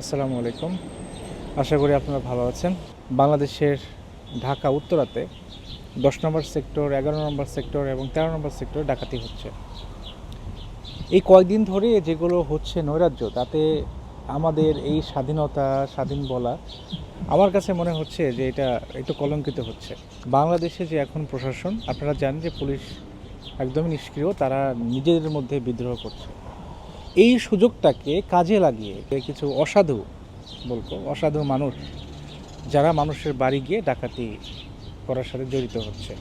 আসসালামু আলাইকুম। আশা করি আপনারা ভালো আছেন। বাংলাদেশের ঢাকা উত্তরাতে দশ নম্বর সেক্টর, এগারো নম্বর সেক্টর এবং তেরো নম্বর সেক্টর ডাকাতি হচ্ছে। এই কয়েকদিন ধরে যেগুলো হচ্ছে নৈরাজ্য, তাতে আমাদের এই স্বাধীনতা, স্বাধীন বলা, আমার কাছে মনে হচ্ছে যে এটা একটু কলঙ্কিত হচ্ছে। বাংলাদেশে যে এখন প্রশাসন, আপনারা জানেন যে পুলিশ একদমই নিষ্ক্রিয়, তারা নিজেদের মধ্যে বিদ্রোহ করছে। এই সুযোগটাকে কাজে লাগিয়ে কিছু অসাধু বলব, অসাধু মানুষ যারা মানুষের বাড়ি গিয়ে ডাকাতি করার সাথে জড়িত হচ্ছে।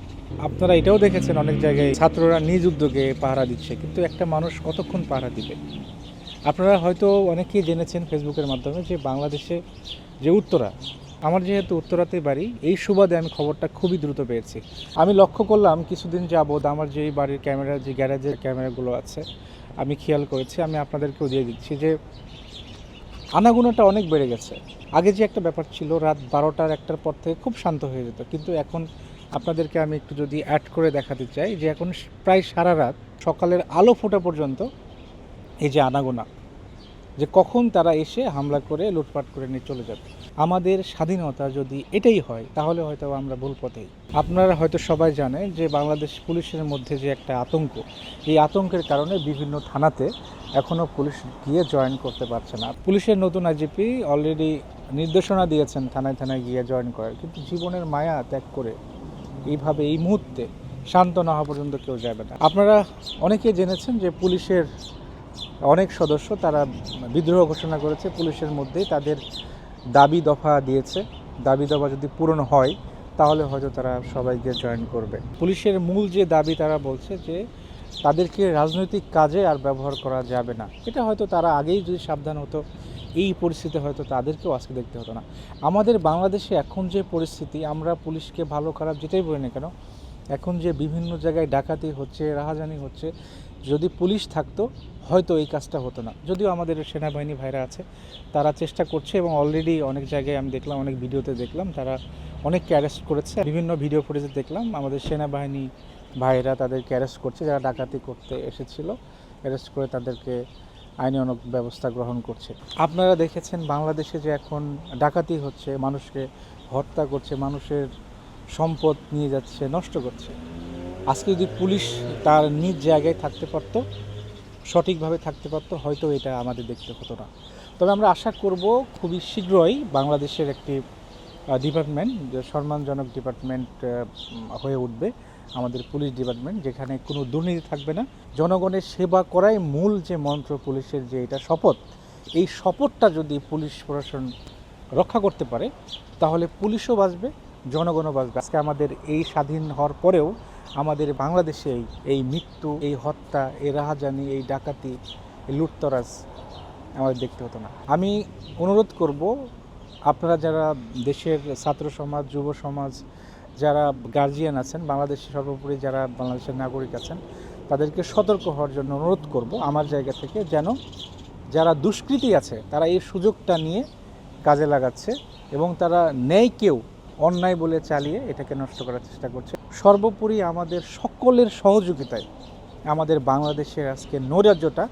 আপনারা এটাও দেখেছেন অনেক জায়গায় ছাত্ররা নিজ উদ্যোগে পাহারা দিচ্ছে, কিন্তু একটা মানুষ কতক্ষণ পাহারা দিবে? আপনারা হয়তো অনেকেই জেনেছেন ফেসবুকের মাধ্যমে যে বাংলাদেশে যে উত্তরা, আমার যেহেতু উত্তরাতে বাড়ি, এই সুবাদে আমি খবরটা খুবই দ্রুত পেয়েছি। আমি লক্ষ্য করলাম কিছুদিন যাবৎ আমার যে বাড়ির ক্যামেরা, যে গ্যারেজের ক্যামেরাগুলো আছে আমি খেয়াল করেছি, আমি আপনাদেরকেও দিয়ে দিচ্ছি যে আনাগুনাটা অনেক বেড়ে গেছে। আগে যে একটা ব্যাপার ছিল, রাত বারোটার একটার পর থেকে খুব শান্ত হয়ে যেত। কিন্তু এখন আপনাদেরকে আমি একটু যদি অ্যাড করে দেখাতে চাই যে এখন প্রায় সারা রাত সকালের আলো ফোটা পর্যন্ত এই যে আনাগোনা, যে কখন তারা এসে হামলা করে, লুটপাট করে নিয়ে চলে যাবে। আমাদের স্বাধীনতা যদি এটাই হয়, তাহলে হয়তো আমরা ভুল পথেই আপনারা হয়তো সবাই জানেন যে বাংলাদেশ পুলিশের মধ্যে যে একটা আতঙ্ক, এই আতঙ্কের কারণে বিভিন্ন থানাতে এখনও পুলিশ গিয়ে জয়েন করতে পারছে না। পুলিশের নতুন আইজিপি অলরেডি নির্দেশনা দিয়েছেন থানায় থানায় গিয়ে জয়েন করার, কিন্তু জীবনের মায়া ত্যাগ করে এইভাবে এই মুহূর্তে শান্ত না হওয়া পর্যন্ত কেউ যাবে না। আপনারা অনেকেই জেনেছেন যে পুলিশের অনেক সদস্য তারা বিদ্রোহ ঘোষণা করেছে, পুলিশের মধ্যেই তাদের দাবি দফা দিয়েছে। দাবি দফা যদি পূরণ হয়, তাহলে হয়তো তারা সবাইকে জয়েন করবে। পুলিশের মূল যে দাবি তারা বলছে যে, তাদেরকে রাজনৈতিক কাজে আর ব্যবহার করা যাবে না। এটা হয়তো তারা আগেই যদি সাবধান হতো, এই পরিস্থিতি হয়তো তাদেরকেও আজকে দেখতে হতো না। আমাদের বাংলাদেশে এখন যে পরিস্থিতি, আমরা পুলিশকে ভালো খারাপ যেটাই বলি না কেন এখন যে বিভিন্ন জায়গায় ডাকাতি হচ্ছে, রাহাজানি হচ্ছে, যদি পুলিশ থাকতো, হয়তো এই কাজটা হতো না। যদিও আমাদের সেনাবাহিনী ভাইরা আছে, তারা চেষ্টা করছে এবং অলরেডি অনেক জায়গায় আমি দেখলাম, অনেক ভিডিওতে দেখলাম, তারা অনেককে অ্যারেস্ট করেছে। বিভিন্ন ভিডিও ফুটেজে দেখলাম, আমাদের সেনাবাহিনী ভাইরা তাদেরকে অ্যারেস্ট করছে, যারা ডাকাতি করতে এসেছিল অ্যারেস্ট করে তাদেরকে আইনি অনেক ব্যবস্থা গ্রহণ করছে। আপনারা দেখেছেন বাংলাদেশে যে এখন ডাকাতি হচ্ছে, মানুষকে হত্যা করছে, মানুষের সম্পদ নিয়ে যাচ্ছে, নষ্ট করছে। আজকে যদি পুলিশ তার নিজ জায়গায় থাকতে পারতো, সঠিকভাবে থাকতে পারতো, হয়তো এটা আমাদের দেখতে হতো না। তবে আমরা আশা করব খুবই শীঘ্রই বাংলাদেশের একটি ডিপার্টমেন্ট সম্মানজনক ডিপার্টমেন্ট হয়ে উঠবে আমাদের পুলিশ ডিপার্টমেন্ট যেখানে কোনো দুর্নীতি থাকবে না। জনগণের সেবা করাই মূল যে মন্ত্র পুলিশের যে এটা শপথ, এই শপথটা যদি পুলিশ প্রশাসন রক্ষা করতে পারে, তাহলে পুলিশও বাঁচবে জনগণও বাঁচবে। আজকে আমাদের এই স্বাধীন হওয়ার পরেও আমাদের বাংলাদেশে এই মৃত্যু, এই হত্যা, এই রাহাজানি, এই ডাকাতি, এই লুটতরাজ আমাদের দেখতে হতো না। আমি অনুরোধ করব, আপনারা যারা দেশের ছাত্র সমাজ, যুব সমাজ, যারা গার্জিয়ান আছেন, বাংলাদেশের সর্বোপরি যারা বাংলাদেশের নাগরিক আছেন, তাদেরকে সতর্ক হওয়ার জন্য অনুরোধ করব আমার জায়গা থেকে যেন যারা দুষ্কৃতী আছে, তারা এই সুযোগটা নিয়ে কাজে লাগাচ্ছে এবং তারা নেই কেউ অন্যায় বলে চালিয়ে এটাকে নষ্ট করার চেষ্টা করছে। সর্বোপরি আমাদের সকলের সহযোগিতায় আমাদের বাংলাদেশের আজকে নৈরাজ্যটা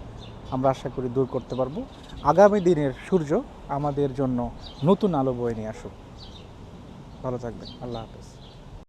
আমরা আশা করি দূর করতে পারব। আগামী দিনের সূর্য আমাদের জন্য নতুন আলো বয়ে নিয়ে আসুক। ভালো থাকবেন। আল্লাহ হাফেজ।